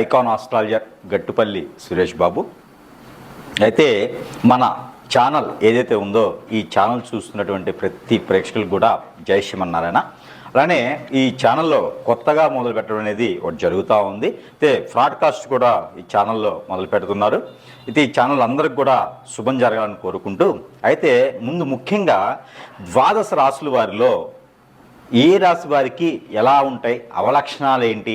Icon astrologer Gattupalli Suresh Babu. అయితే మన channel ఏదైతే ఉందో ఈ ఛానల్ చూస్తున్నటువంటి ప్రతి ప్రేక్షకులు కూడా జై శ్రీమన్నారాయణ. అలానే ఈ ఛానల్లో కొత్తగా మొదలు పెట్టడం అనేది ఒకటి జరుగుతూ ఉంది. అయితే ఫ్రాడ్కాస్ట్ కూడా ఈ ఛానల్లో మొదలు పెడుతున్నారు. అయితే ఈ ఛానల్ అందరికి కూడా శుభం జరగాలని కోరుకుంటూ అయితే ముందు ముఖ్యంగా ద్వాదశ రాసుల వారిలో ఏ రాశి వారికి ఎలా ఉంటాయి అవలక్షణాలు ఏంటి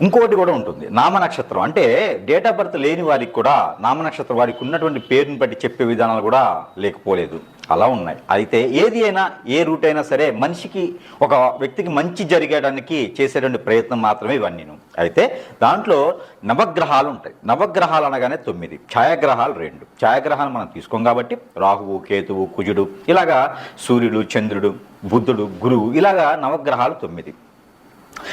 ఇంకోటి కూడా ఉంటుంది. నామ నక్షత్రం అంటే డేట్ ఆఫ్ బర్త్ లేని వారికి కూడా నామ నక్షత్రం వారికి ఉన్నటువంటి పేరుని బట్టి చెప్పే విధానాలు కూడా లేకపోలేదు. అలా ఉన్నాయి. అయితే ఏది అయినా ఏ రూట్ అయినా సరే మనిషికి ఒక వ్యక్తికి మంచి జరిగేయడానికి చేసేటువంటి ప్రయత్నం మాత్రమే ఇవన్నీ అయితే దాంట్లో నవగ్రహాలు ఉంటాయి. నవగ్రహాలు అనగానే తొమ్మిది. ఛాయాగ్రహాలు రెండు. ఛాయాగ్రహాలు మనం తీసుకోం కాబట్టి రాహువు కేతువు కుజుడు ఇలాగా సూర్యుడు చంద్రుడు బుద్ధుడు గురువు ఇలాగా నవగ్రహాలు తొమ్మిది.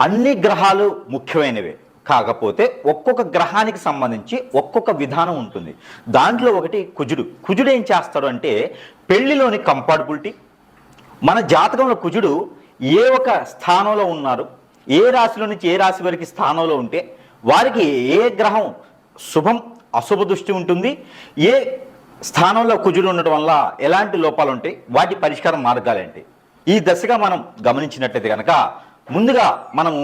అన్ని గ్రహాలు ముఖ్యమైనవే. కాకపోతే ఒక్కొక్క గ్రహానికి సంబంధించి ఒక్కొక్క విధానం ఉంటుంది. దాంట్లో ఒకటి కుజుడు. కుజుడు ఏం చేస్తాడు అంటే పెళ్ళిలోని కంపాటబిలిటీ మన జాతకంలో కుజుడు ఏ ఒక స్థానంలో ఉన్నారు ఏ రాశిలో నుంచి ఏ రాశి వరకు స్థానంలో ఉంటే వారికి ఏ గ్రహం శుభం అశుభ దృష్టి ఉంటుంది. ఏ స్థానంలో కుజుడు ఉండటం వల్ల ఎలాంటి లోపాలు ఉంటాయి? వాటి పరిష్కారం మార్గాలేంటి ఈ దశగా మనం గమనించినట్లయితే కనుక ముందుగా మనము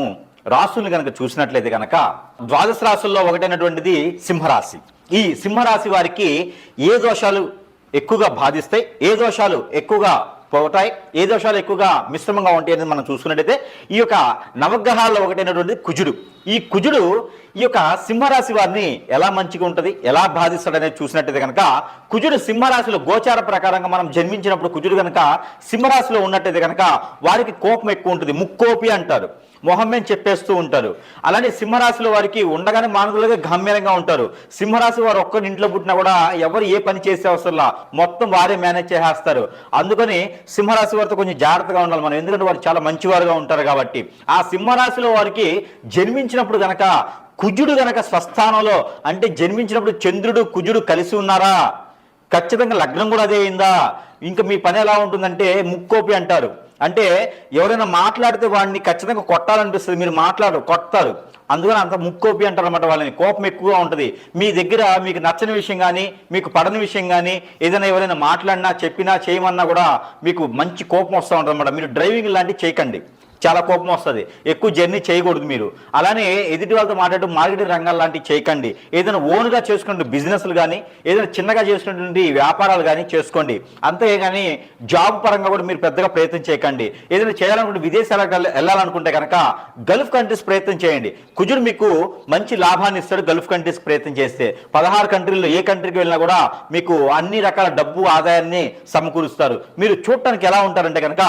రాసులను కనుక చూసినట్లయితే కనుక ద్వాదశ రాసుల్లో ఒకటైనటువంటిది సింహరాశి. ఈ సింహరాశి వారికి ఏ దోషాలు ఎక్కువగా బాధిస్తాయి? ఏ దోషాలు ఎక్కువగా పోతాయి. ఏ దోషాలు ఎక్కువగా మిశ్రమంగా ఉంటాయి అనేది మనం చూసుకున్నట్టయితే ఈ యొక్క నవగ్రహాల్లో ఒకటైనటువంటి కుజుడు. ఈ కుజుడు ఈ యొక్క సింహరాశి వారిని ఎలా మంచిగా ఉంటుంది ఎలా బాధిస్తాడు అనేది చూసినట్టయితే కనుక కుజుడు సింహరాశిలో గోచార ప్రకారంగా మనం జన్మించినప్పుడు కుజుడు కనుక సింహరాశిలో ఉన్నట్టయితే కనుక వారికి కోపం ఎక్కువ ఉంటుంది. ముక్కోపి అంటారు. మొహమ్మేం చెప్పేస్తూ ఉంటారు. అలానే సింహరాశిలో వారికి ఉండగానే మానవులుగా గంభీరంగా ఉంటారు. సింహరాశి వారు ఒక్కరి ఇంట్లో పుట్టినా కూడా ఎవరు ఏ పని చేసే అవసరంలా మొత్తం వారే మేనేజ్ చేసేస్తారు. అందుకని సింహరాశి వారితో కొంచెం జాగ్రత్తగా ఉండాలి మనం. ఎందుకంటే వారు చాలా మంచివారుగా ఉంటారు కాబట్టి. ఆ సింహరాశిలో వారికి జన్మించినప్పుడు గనక కుజుడు గనక స్వస్థానంలో అంటే జన్మించినప్పుడు చంద్రుడు కుజుడు కలిసి ఉన్నారా? ఖచ్చితంగా లగ్నం కూడా అదే అయిందా? ఇంకా మీ పని ఎలా ఉంటుందంటే ముక్కోపి అంటారు. అంటే ఎవరైనా మాట్లాడితే వాడిని ఖచ్చితంగా కొట్టాలనిపిస్తుంది. మీరు మాట్లాడరు కొడతారు. అందుకని అంత ముక్కోపి అంటారు అనమాట వాళ్ళని. కోపం ఎక్కువగా ఉంటుంది. మీ దగ్గర మీకు నచ్చని విషయం కానీ మీకు పడని విషయం కానీ ఏదైనా ఎవరైనా మాట్లాడినా చెప్పినా చేయమన్నా కూడా మీకు మంచి కోపం వస్తూ ఉంటుంది అనమాట మీరు డ్రైవింగ్ లాంటివి చేయకండి. చాలా కోపం వస్తుంది. ఎక్కువ జర్నీ చేయకూడదు మీరు. అలానే ఎదుటి వాళ్ళతో మాట్లాడుతూ మార్కెటింగ్ రంగాలు లాంటివి చేయకండి. ఏదైనా ఓన్గా చేసుకునే బిజినెస్లు కానీ ఏదైనా చిన్నగా చేసుకున్నటువంటి వ్యాపారాలు కానీ చేసుకోండి. అంతేగాని జాబ్ పరంగా కూడా మీరు పెద్దగా ప్రయత్నం చేయకండి. ఏదైనా చేయాలనుకుంటే విదేశాలకు వెళ్ళాలనుకుంటే కనుక గల్ఫ్ కంట్రీస్ ప్రయత్నం చేయండి. కుజుడు మీకు మంచి లాభాన్ని ఇస్తాడు గల్ఫ్ కంట్రీస్ ప్రయత్నం చేస్తే. పదహారు కంట్రీల్లో ఏ కంట్రీకి వెళ్ళినా కూడా మీకు అన్ని రకాల డబ్బు ఆదాయాన్ని సమకూరుస్తారు. మీరు చూడటానికి ఎలా ఉంటారంటే కనుక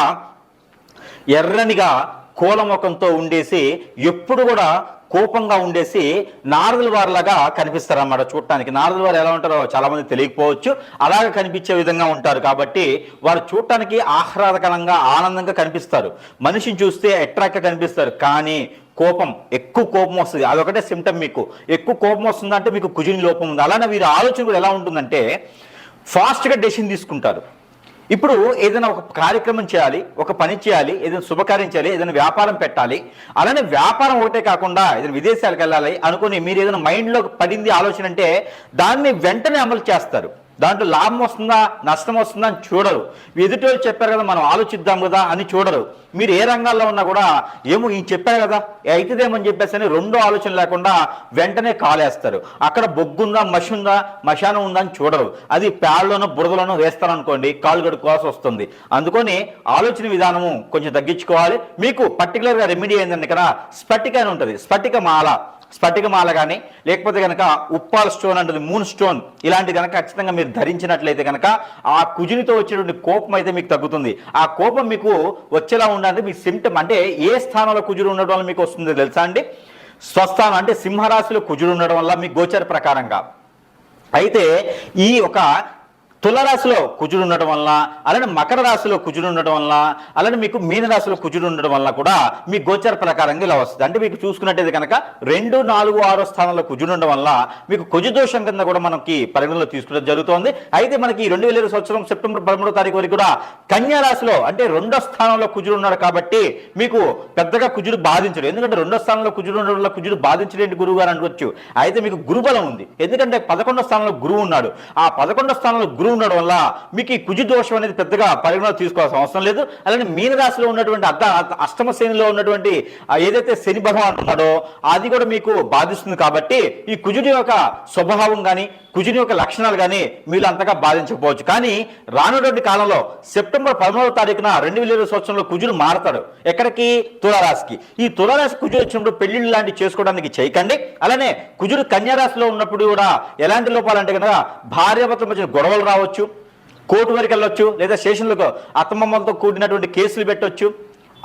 ఎర్రనిగా కోలముఖంతో ఉండేసి ఎప్పుడు కూడా కోపంగా ఉండేసి నారదుల వారిలాగా కనిపిస్తారన్నమాట చూడటానికి. నారదుల వారు ఎలా ఉంటారో చాలా మంది తెలియకపోవచ్చు. అలాగే కనిపించే విధంగా ఉంటారు కాబట్టి వారు చూడటానికి ఆహ్లాదకరంగా ఆనందంగా కనిపిస్తారు. మనిషిని చూస్తే అట్రాక్ట్గా కనిపిస్తారు. కానీ కోపం ఎక్కువ కోపం వస్తుంది. అదొకటే సిమ్టమ్ మీకు. ఎక్కువ కోపం వస్తుందంటే మీకు కుజిని లోపం ఉంది. అలానే వీరి ఆలోచన కూడా ఎలా ఉంటుందంటే ఫాస్ట్గా డెసిషన్ తీసుకుంటారు. ఇప్పుడు ఏదైనా ఒక కార్యక్రమం చేయాలి ఒక పని చేయాలి ఏదైనా శుభకార్యం చేయాలి ఏదైనా వ్యాపారం పెట్టాలి అలానే వ్యాపారం ఒకటే కాకుండా ఏదైనా విదేశాలకు వెళ్ళాలి అనుకుని మీరు ఏదైనా మైండ్లో పడింది ఆలోచన అంటే దాన్ని వెంటనే అమలు చేస్తారు. దాంట్లో లాభం వస్తుందా నష్టం వస్తుందా అని చూడరు. ఎదుటి చెప్పారు కదా మనం ఆలోచిద్దాం కదా అని చూడరు. మీరు ఏ రంగాల్లో ఉన్నా కూడా ఏమో ఈయన చెప్పారు కదా అవుతుందేమని చెప్పేసి అని రెండో ఆలోచన లేకుండా వెంటనే కాలేస్తారు. అక్కడ బొగ్గుందా మషి ఉందా మశానం ఉందా అని చూడరు. అది ప్యాడ్లోనో బురదలోనో వేస్తారనుకోండి కాలు గడుకోవాల్సి వస్తుంది. అందుకని ఆలోచన విధానము కొంచెం తగ్గించుకోవాలి. మీకు పర్టికులర్గా రెమెడీ ఏంటంటే ఇక్కడ స్ఫటిక అని ఉంటుంది. స్ఫటిక మాల. స్ఫటికమాల కానీ లేకపోతే కనుక ఉప్పాల స్టోన్ అంటుంది మూన్ స్టోన్ ఇలాంటి కనుక ఖచ్చితంగా మీరు ధరించినట్లయితే కనుక ఆ కుజునితో వచ్చేటువంటి కోపం అయితే మీకు తగ్గుతుంది. ఆ కోపం మీకు వచ్చేలా ఉండాలంటే మీ సిమ్టమ్ అంటే ఏ స్థానంలో కుజుడు ఉండడం వల్ల మీకు వస్తుందో తెలుసా అండి? స్వస్థానం అంటే సింహరాశిలో కుజుడు ఉండడం వల్ల మీ గోచర ప్రకారంగా. అయితే ఈ ఒక తులరాశిలో కుజుడు ఉండటం వల్ల అలానే మకర రాశిలో కుజుడు ఉండడం వల్ల అలానే మీకు మీనరాశిలో కుజుడు ఉండడం వల్ల కూడా మీ గోచర ప్రకారంగా ఇలా వస్తుంది. అంటే మీకు చూసుకున్నట్టయితే కనుక రెండు నాలుగు ఆరో స్థానంలో కుజుడు ఉండడం వల్ల మీకు కుజు దోషం కింద కూడా మనకి పరిగణలో తీసుకోవడం జరుగుతోంది. అయితే మనకి రెండు వేల ఇరవై సంవత్సరం సెప్టెంబర్ పదమూడో తారీఖు వరకు కూడా కన్యా రాశిలో అంటే రెండో స్థానంలో కుజుడు ఉన్నాడు కాబట్టి మీకు పెద్దగా కుజుడు బాధించడు. ఎందుకంటే రెండో స్థానంలో కుజుడు ఉండడం వల్ల కుజుడు బాధించలేంటి గురువు గారు అనుకోవచ్చు అయితే మీకు గురుబలం ఉంది. ఎందుకంటే పదకొండో స్థానంలో గురువు ఉన్నాడు. ఆ పదకొండో స్థానంలో గురువు ఉండడం వల్ల మీకు ఈ కుజు దోషం అనేది పెద్దగా పరిగణలో తీసుకోవాల్సిన అవసరం లేదు. అలానే మీనరాశిలో ఉన్నటువంటి అర్థ అష్టమ శ్రేణిలో ఉన్నటువంటి ఏదైతే శని భగవాన్ ఉన్నాడో అది కూడా మీకు బాధిస్తుంది కాబట్టి ఈ కుజుడి యొక్క స్వభావం కానీ కుజుని యొక్క లక్షణాలు కానీ మీరు అంతగా బాధించకపోవచ్చు. కానీ రానున్నటువంటి కాలంలో సెప్టెంబర్ పదమూడవ తారీఖున రెండు వేల ఇరవై సంవత్సరంలో కుజుడు మారతాడు. ఎక్కడికి? తులారాశికి. ఈ తులారాశి కుజుడు వచ్చినప్పుడు పెళ్ళిళ్ళు లాంటివి చేసుకోవడానికి చేయకండి. అలానే కుజుడు కన్యారాశిలో ఉన్నప్పుడు కూడా ఎలాంటి లోపాలంటే కనుక భార్యాభర్తల మధ్య గొడవలు రావచ్చు కోర్టు వరకు వెళ్ళొచ్చు లేదా స్టేషన్లకు అత్తమామలతో కూడినటువంటి కేసులు పెట్టొచ్చు.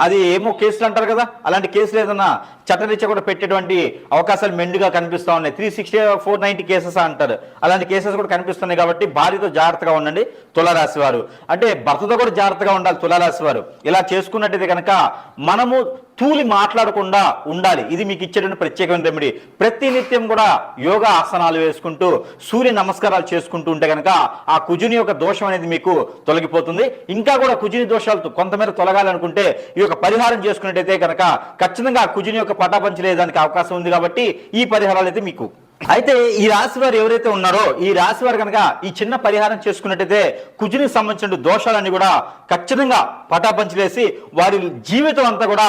అది ఏమో కేసులు అంటారు కదా అలాంటి కేసులు ఏదన్నా చట్టరీత్యా కూడా పెట్టేటువంటి అవకాశాలు మెండుగా కనిపిస్తూ ఉన్నాయి. Three sixty four ninety cases అంటారు. అలాంటి కేసెస్ కూడా కనిపిస్తున్నాయి కాబట్టి భార్యతో జాగ్రత్తగా ఉండండి తులారాశి వారు. అంటే భర్తతో కూడా జాగ్రత్తగా ఉండాలి తులారాశి వారు. ఇలా చేసుకున్నట్టయితే కనుక మనము తూలి మాట్లాడకుండా ఉండాలి. ఇది మీకు ఇచ్చేటువంటి ప్రత్యేకమైన రెమెడీ ప్రతి నిత్యం కూడా యోగా ఆసనాలు వేసుకుంటూ సూర్య నమస్కారాలు చేసుకుంటూ ఉంటే కనుక ఆ కుజుని యొక్క దోషం అనేది మీకు తొలగిపోతుంది. ఇంకా కూడా కుజుని దోషాలు కొంతమేర తొలగాలనుకుంటే ఈ యొక్క పరిహారం చేసుకున్నట్టయితే కనుక ఖచ్చితంగా ఆ కుజుని యొక్క పటాపంచలేదానికి అవకాశం ఉంది కాబట్టి ఈ పరిహారాలు అయితే మీకు. అయితే ఈ రాశి వారు ఎవరైతే ఉన్నారో ఈ రాశి వారు కనుక ఈ చిన్న పరిహారం చేసుకున్నట్టయితే కుజునికి సంబంధించిన దోషాలన్నీ కూడా ఖచ్చితంగా పటాపంచలేసి వారి జీవితం అంతా కూడా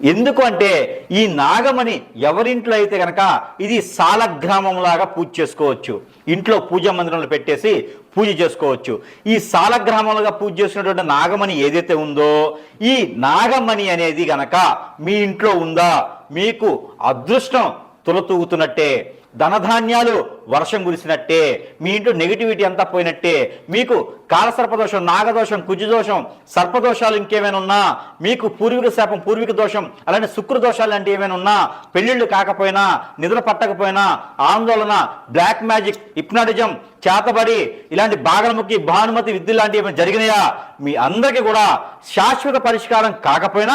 ఎందుకు అంటే ఈ నాగమణి ఎవరింట్లో అయితే కనుక ఇది సాలగ్రామంలాగా పూజ చేసుకోవచ్చు. ఇంట్లో పూజా మందిరంలో పెట్టేసి పూజ చేసుకోవచ్చు. ఈ సాలగ్రామంలాగా పూజ చేసుకున్నటువంటి నాగమణి ఏదైతే ఉందో ఈ నాగమణి అనేది గనక మీ ఇంట్లో ఉందా మీకు అదృష్టం తులతూగుతున్నట్టే. ధనధాన్యాలు వర్షం కురిసినట్టే మీ ఇంట్లో నెగిటివిటీ అంతా పోయినట్టే మీకు కాలసర్పదోషం నాగదోషం కుజుదోషం సర్పదోషాలు ఇంకేమైనా ఉన్నా మీకు పూర్వీక శాపం పూర్వీక దోషం అలానే శుక్ర దోషాలు లాంటివి ఏమైనా ఉన్నా పెళ్ళిళ్ళు కాకపోయినా నిద్ర పట్టకపోయినా ఆందోళన బ్లాక్ మ్యాజిక్ హిప్నాటిజం చేతబడి ఇలాంటి బాగలముఖి భానుమతి విద్య లాంటివి ఏమైనా జరిగినాయా? మీ అందరికీ కూడా శాశ్వత పరిష్కారం కాకపోయినా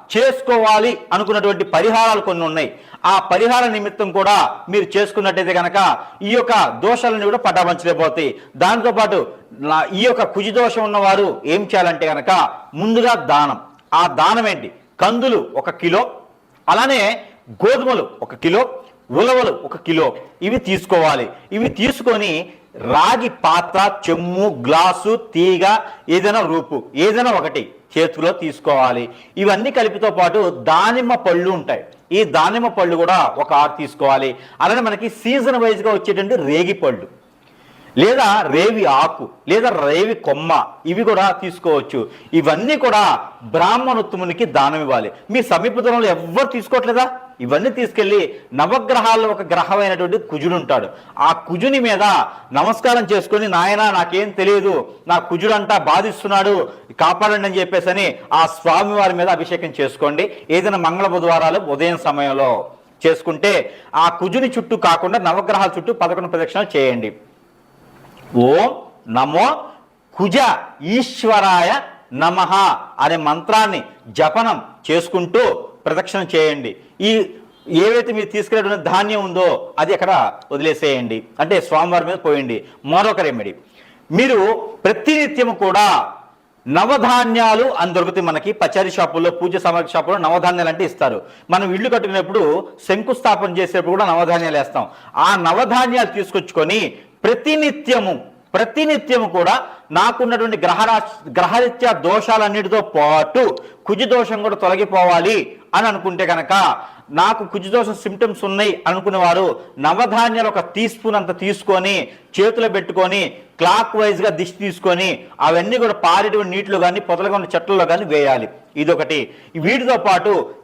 చేసుకోవాలి అనుకున్నటువంటి పరిహారాలు కొన్ని ఉన్నాయి. ఆ పరిహార నిమిత్తం కూడా మీరు చేసుకున్నట్టయితే కనుక ఈ యొక్క దోషాలని కూడా పటాపంచలేకపోతాయి దాంతోపాటు నా- ఈ యొక్క కుజి దోషం ఉన్నవారు ఏం చేయాలంటే కనుక ముందుగా దానం. ఆ దానం ఏంటి? కందులు ఒక కిలో అలానే గోధుమలు ఒక కిలో ఉలవలు ఒక కిలో. ఇవి తీసుకోవాలి. ఇవి తీసుకొని రాగి పాత్ర చెమ్ము గ్లాసు తీగ ఏదైనా రూపు ఏదైనా ఒకటి చేతిలో తీసుకోవాలి. ఇవన్నీ కలిపితో పాటు దానిమ్మ పళ్ళు ఉంటాయి. ఈ దానిమ్మ పళ్ళు కూడా ఒక ఆరు తీసుకోవాలి. అలానే మనకి సీజన్ వైజ్గా వచ్చేటువంటి రేగి పళ్ళు లేదా రేవి ఆకు లేదా రేవి కొమ్మ ఇవి కూడా తీసుకోవచ్చు. ఇవన్నీ కూడా బ్రాహ్మణోత్తమునికి దానం ఇవ్వాలి. మీ సమీపంలో ఎవ్వరు తీసుకోవట్లేదా? ఇవన్నీ తీసుకెళ్ళి నవగ్రహాల్లో ఒక గ్రహమైనటువంటి కుజుడు ఉంటాడు. ఆ కుజుని మీద నమస్కారం చేసుకుని నాయన నాకేం తెలియదు. నా కుజుడంతా బాధిస్తున్నాడు. కాపాడండి అని చెప్పేసి ఆ స్వామి వారి మీద అభిషేకం చేసుకోండి. ఏదైనా మంగళ బుధవారాలు ఉదయం సమయంలో చేసుకుంటే ఆ కుజుని చుట్టూ కాకుండా నవగ్రహాల చుట్టూ పదకొండు ప్రదక్షిణలు చేయండి. ఓం నమో కుజ ఈశ్వరాయ నమః అనే మంత్రాన్ని జపనం చేసుకుంటూ ప్రదక్షిణ చేయండి. ఈ ఏవైతే మీరు తీసుకెళ్ళిన ధాన్యం ఉందో అది అక్కడ వదిలేసేయండి. అంటే స్వామివారి మీద పోయండి. మరొక రెమెడీ. మీరు ప్రతినిత్యం కూడా నవధాన్యాలు అని దొరుకుతాయి మనకి. పచారీ షాపుల్లో పూజ సామాగ్రి షాపుల్లో నవధాన్యాలు అంటే ఇస్తారు. మనం ఇల్లు కట్టుకునేప్పుడు శంకుస్థాపన చేసేటప్పుడు కూడా నవధాన్యాలు వేస్తాం. ఆ నవధాన్యాలు తీసుకొచ్చుకొని ప్రతినిత్యము ప్రతినిత్యము కూడా నాకున్నటువంటి గ్రహరా గ్రహరీత్యా దోషాలన్నిటితో పాటు కుజి దోషం కూడా తొలగిపోవాలి అని అనుకుంటే కనుక నాకు కుజదోషం సిమ్టమ్స్ ఉన్నాయి అనుకునేవారు నవధాన్యాలు ఒక టీ స్పూన్ అంత తీసుకొని చేతిలో పెట్టుకొని క్లాక్ వైజ్గా దిష్టి తీసుకొని అవన్నీ కూడా పారేటువంటి నీటిలో కానీ పొదలుగా ఉన్న చెట్లలో కానీ వేయాలి. ఇదొకటి. వీటితో పాటు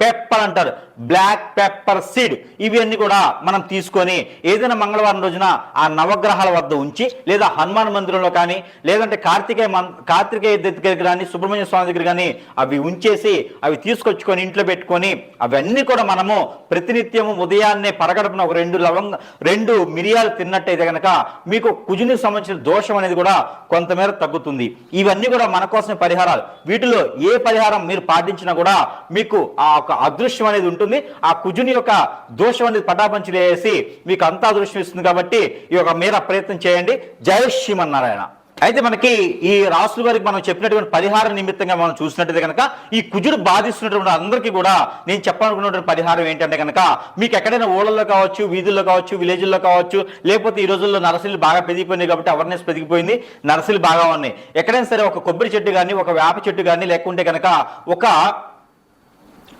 పెప్పర్ అంటారు. బ్లాక్ పెప్పర్ సీడ్ ఇవన్నీ కూడా మనం తీసుకొని ఏదైనా మంగళవారం రోజున ఆ నవగ్రహాల వద్ద ఉంచి లేదా హనుమాన్ మందిరంలో కానీ లేదంటే కార్తికేయ కార్తికేయ దగ్గర కానీ సుబ్రహ్మణ్య స్వామి దగ్గర కానీ అవి ఉంచేసి అవి తీసుకొచ్చుకొని ఇంట్లో పెట్టుకొని అవన్నీ కూడా మనము ప్రతినిత్యము ఉదయాన్నే పరగడపున ఒక రెండు లవంగ రెండు మిరియాలు తిన్నట్టయితే కనుక మీకు కుజునికి సంబంధించిన దోషం అనేది కూడా కొంతమేర తగ్గుతుంది. ఇవన్నీ కూడా మన కోసం పరిహారాలు. వీటిలో ఏ పరిహారం మీరు పాటించినా కూడా మీకు ఆ ఒక అదృశ్యం అనేది ఉంటుంది. ఆ కుజుని యొక్క దోషం అనేది పటాపంచులు లేసి మీకు అంతా అదృశ్యం ఇస్తుంది కాబట్టి ఈ యొక్క మీద ప్రయత్నం చేయండి. జై శ్రీమన్నారాయణ. అయితే మనకి ఈ రాసుల వారికి మనం చెప్పినటువంటి పరిహార నిమిత్తంగా మనం చూసినట్టయితే కనుక ఈ కుజుడు బాధిస్తున్నటువంటి అందరికీ కూడా నేను చెప్పాలనుకున్నటువంటి పరిహారం ఏంటంటే కనుక మీకు ఎక్కడైనా ఊళ్ళల్లో కావచ్చు వీధుల్లో కావచ్చు విలేజ్ల్లో కావచ్చు లేకపోతే ఈ రోజుల్లో నర్సరీలు బాగా పెరిగిపోయినాయి కాబట్టి అవేర్నెస్ పెరిగిపోయింది నర్సరీలు బాగా ఉన్నాయి. ఎక్కడైనా సరే ఒక కొబ్బరి చెట్టు కానీ ఒక వేప చెట్టు కానీ లేకుంటే కనుక ఒక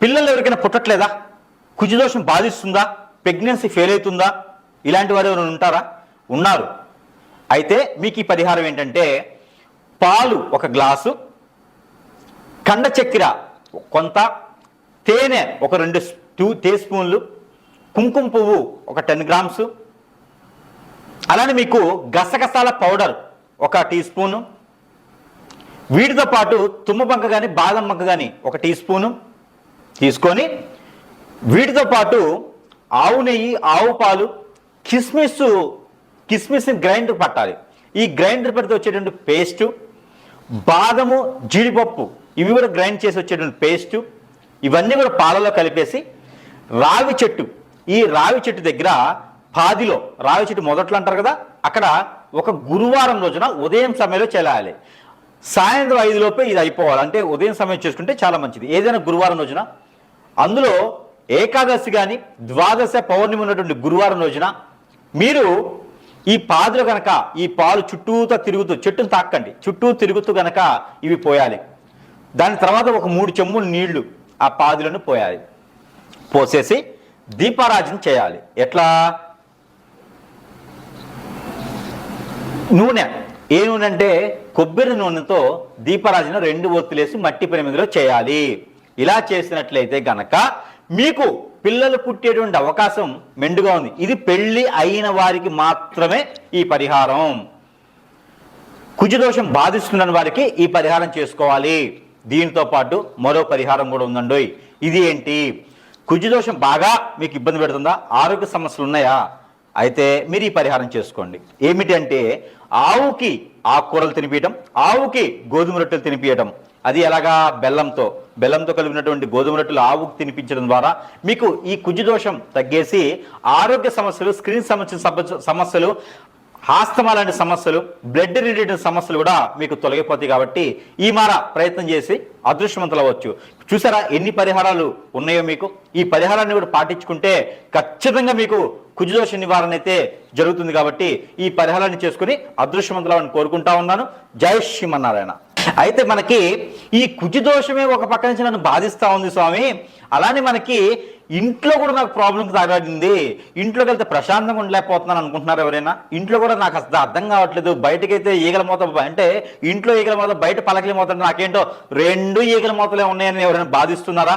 పిల్లలు ఎవరికైనా పుట్టట్లేదా? కుజదోషం బాధిస్తుందా? ప్రెగ్నెన్సీ ఫెయిల్ అవుతుందా? ఇలాంటి వారు ఎవరైనా ఉంటారా? ఉన్నారు. అయితే మీకు ఈ పరిహారం ఏంటంటే పాలు ఒక గ్లాసు కండ చక్కెర కొంత తేనె ఒక రెండు టూ టీ స్పూన్లు కుంకుమ పువ్వు ఒక టెన్ గ్రామ్స్ అలానే మీకు గసగసాల పౌడర్ ఒక టీ స్పూను వీటితో పాటు తుమ్మబంక కానీ బాదం బంక కానీ ఒక టీ స్పూను తీసుకొని వీటితో పాటు ఆవు నెయ్యి ఆవు పాలు కిస్మిస్ కిస్మిస్ని గ్రైండర్ పట్టాలి. ఈ గ్రైండర్ పెడితే వచ్చేటువంటి పేస్టు బాదము జీడిపప్పు ఇవి కూడా గ్రైండ్ చేసి వచ్చేటువంటి పేస్టు ఇవన్నీ కూడా పాలలో కలిపేసి రావి చెట్టు ఈ రావి చెట్టు దగ్గర పాదిలో రావి చెట్టు మొదట్లో అంటారు కదా అక్కడ ఒక గురువారం రోజున ఉదయం సమయంలో చేయాలి సాయంత్రం ఐదులోపే ఇది అయిపోవాలి. అంటే ఉదయం సమయం చేసుకుంటే చాలా మంచిది. ఏదైనా గురువారం రోజున అందులో ఏకాదశి కానీ ద్వాదశ పౌర్ణమి ఉన్నటువంటి గురువారం రోజున మీరు ఈ పాదులు గనక ఈ పాలు చుట్టూతో తిరుగుతూ చెట్టును తాకండి. చుట్టూ తిరుగుతూ గనక ఇవి పోయాలి. దాని తర్వాత ఒక మూడు చెమ్ములు నీళ్ళు ఆ పాదులను పోయాలి. పోసేసి దీపారాజన చేయాలి. ఎట్లా? నూనె. ఏ నూనె అంటే కొబ్బరి నూనెతో దీపారాజన రెండు ఒత్తులేసి మట్టి పరిమిదిలో చేయాలి. ఇలా చేసినట్లయితే గనక మీకు పిల్లలు పుట్టేటువంటి అవకాశం మెండుగా ఉంది. ఇది పెళ్ళి అయిన వారికి మాత్రమే ఈ పరిహారం. కుజదోషం బాధిస్తున్న వారికి ఈ పరిహారం చేసుకోవాలి. దీనితో పాటు మరో పరిహారం కూడా ఉందండి. ఇది ఏంటి? కుజదోషం బాగా మీకు ఇబ్బంది పెడుతుందా? ఆరోగ్య సమస్యలు ఉన్నాయా? అయితే మీరు ఈ పరిహారం చేసుకోండి. ఏమిటంటే ఆవుకి ఆకుకూరలు తినిపించడం ఆవుకి గోధుమ రొట్టెలు తినిపించడం అది ఎలాగా బెల్లంతో బెల్లంతో కలిపినటువంటి గోధుమ రొట్టెలు ఆవుకు తినిపించడం ద్వారా మీకు ఈ కుజదోషం తగ్గేసి ఆరోగ్య సమస్యలు స్క్రీన్ సమస్య సమస్యలు హాస్తమా లాంటి సమస్యలు బ్లడ్ రిలేటెడ్ సమస్యలు కూడా మీకు తొలగిపోతాయి కాబట్టి ఈ మార ప్రయత్నం చేసి అదృష్టవంతులు అవ్వచ్చు. చూసారా ఎన్ని పరిహారాలు ఉన్నాయో మీకు? ఈ పరిహారాన్ని కూడా పాటించుకుంటే ఖచ్చితంగా మీకు కుజదోష నివారణ అయితే జరుగుతుంది కాబట్టి ఈ పరిహారాన్ని చేసుకుని అదృష్టవంతులని కోరుకుంటా ఉన్నాను. జై శ్రీమన్నారాయణ. అయితే మనకి ఈ కుజదోషమే ఒక పక్క నుంచి నన్ను బాధిస్తా ఉంది స్వామి. అలానే మనకి ఇంట్లో కూడా నాకు ప్రాబ్లం తాగాడింది ఇంట్లోకి వెళ్తే ప్రశాంతంగా ఉండలేకపోతున్నాను అనుకుంటున్నారు ఎవరైనా. ఇంట్లో కూడా నాకు అసలు అర్థం కావట్లేదు. బయటకైతే ఈగల మూత అంటే ఇంట్లో ఈగల మూత బయట పలకల మూత నాకేంటో రెండు ఈగల మూతలే ఉన్నాయని ఎవరైనా బాధిస్తున్నారా?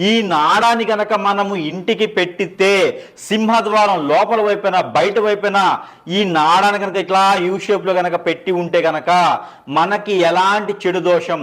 ఈ నాడాన్ని గనక మనము ఇంటికి పెట్టితే సింహద్వారం లోపల వైపున బయట వైపున ఈ నాడాన్ని కనుక ఇట్లా యూ షేప్లో కనుక పెట్టి ఉంటే గనక మనకి ఎలాంటి చెడు దోషం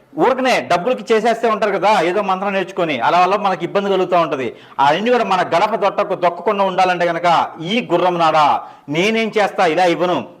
ఊరికనే డబ్బులకి చేసేస్తే ఉంటారు కదా ఏదో మంత్రం నేర్చుకొని. అలా వల్ల మనకి ఇబ్బంది కలుగుతూ ఉంటుంది. అవన్నీ కూడా మన గడప దొట్టకు దొక్కకుండా ఉండాలంటే కనుక ఈ గుర్రం నాడా నేనేం చేస్తా ఇలా ఇవ్వను.